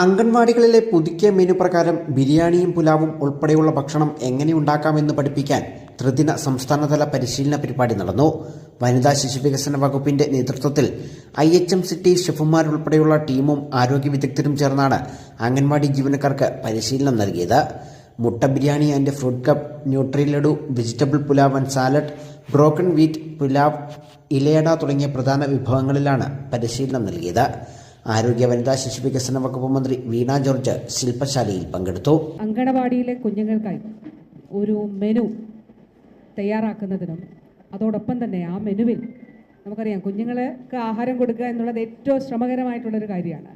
അംഗൻവാടികളിലെ പുതുക്കിയ മെനു പ്രകാരം ബിരിയാണിയും പുലാവും ഉൾപ്പെടെയുള്ള ഭക്ഷണം എങ്ങനെ ഉണ്ടാക്കാമെന്ന് പഠിപ്പിക്കാൻ ത്രിദിന സംസ്ഥാനതല പരിശീലന പരിപാടി നടന്നു. വനിതാ ശിശു വികസന വകുപ്പിന്റെ നേതൃത്വത്തിൽ ഐ എച്ച് എം സിറ്റി ഷെഫുമാരുൾപ്പെടെയുള്ള ടീമും ആരോഗ്യ വിദഗ്ധരും ചേർന്നാണ് അംഗൻവാടി ജീവനക്കാർക്ക് പരിശീലനം നൽകിയത്. മുട്ട biryani and fruit cup nutri laddu vegetable pulao and salad broken wheat pulao ilayada തുടങ്ങിയ പ്രധാന വിഭവങ്ങളിലാണ് പരിശീലനം നൽകിയത്. ആരോഗ്യ വനിതാ ശിശു വികസന വകുപ്പ് മന്ത്രി വീണ ജോർജ് ശില്പശാലയിൽ പങ്കെടുത്തു. അങ്കണവാടിയിലെ കുഞ്ഞുങ്ങൾക്കായി ഒരു മെനു തയ്യാറാക്കുന്നതിനും അതോടൊപ്പം തന്നെ ആ മെനുവിൽ നമുക്കറിയാം കുഞ്ഞുങ്ങൾക്ക് ആഹാരം കൊടുക്കുക എന്നുള്ളത് ഏറ്റവും ശ്രമകരമായിട്ടുള്ളൊരു കാര്യമാണ്.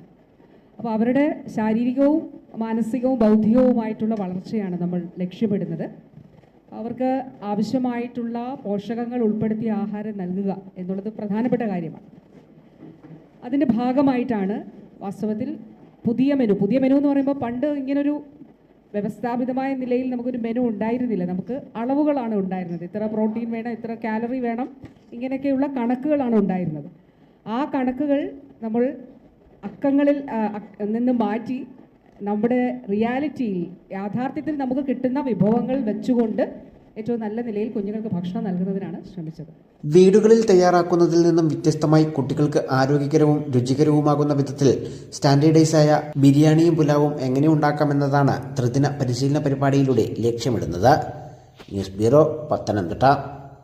അപ്പോൾ അവരുടെ ശാരീരികവും മാനസികവും ബൗദ്ധികവുമായിട്ടുള്ള വളർച്ചയാണ് നമ്മൾ ലക്ഷ്യമിടുന്നത്. അവർക്ക് ആവശ്യമായിട്ടുള്ള പോഷകങ്ങൾ ഉൾപ്പെടുത്തിയ ആഹാരം നൽകുക എന്നുള്ളത് പ്രധാനപ്പെട്ട കാര്യമാണ്. അതിന്റെ ഭാഗമായിട്ടാണ് വാസ്തവത്തിൽ പുതിയ മെനു. പുതിയ മെനു എന്ന് പറയുമ്പോൾ പണ്ട് ഇങ്ങനൊരു വ്യവസ്ഥാപിതമായ നിലയിൽ നമുക്കൊരു മെനു ഉണ്ടായിരുന്നില്ല. നമുക്ക് അളവുകളാണ് ഉണ്ടായിരുന്നത്. ഇത്ര പ്രോട്ടീൻ വേണം ഇത്ര കാലറി വേണം ഇങ്ങനെയൊക്കെയുള്ള കണക്കുകളാണ് ഉണ്ടായിരുന്നത്. ആ കണക്കുകൾ നമ്മൾ അക്കങ്ങളിൽ നിന്ന് മാറ്റി നമ്മുടെ റിയാലിറ്റിയിൽ യാഥാർത്ഥ്യത്തിൽ നമുക്ക് കിട്ടുന്ന വിഭവങ്ങൾ വെച്ചുകൊണ്ട് ഏറ്റവും നല്ല നിലയിൽ കുഞ്ഞുങ്ങൾക്ക് ഭക്ഷണം നൽകുന്നതിനാണ് ശ്രമിച്ചത്. വീടുകളിൽ തയ്യാറാക്കുന്നതിൽ നിന്നും വ്യത്യസ്തമായി കുട്ടികൾക്ക് ആരോഗ്യകരവും രുചികരവുമാകുന്ന വിധത്തിൽ സ്റ്റാൻഡേർഡൈസായ ബിരിയാണിയും പുലാവും എങ്ങനെ ഉണ്ടാക്കാമെന്നതാണ് ത്രിദിന പരിശീലന പരിപാടിയിലൂടെ ലക്ഷ്യമിടുന്നത്. News bureau Pathanamthitta.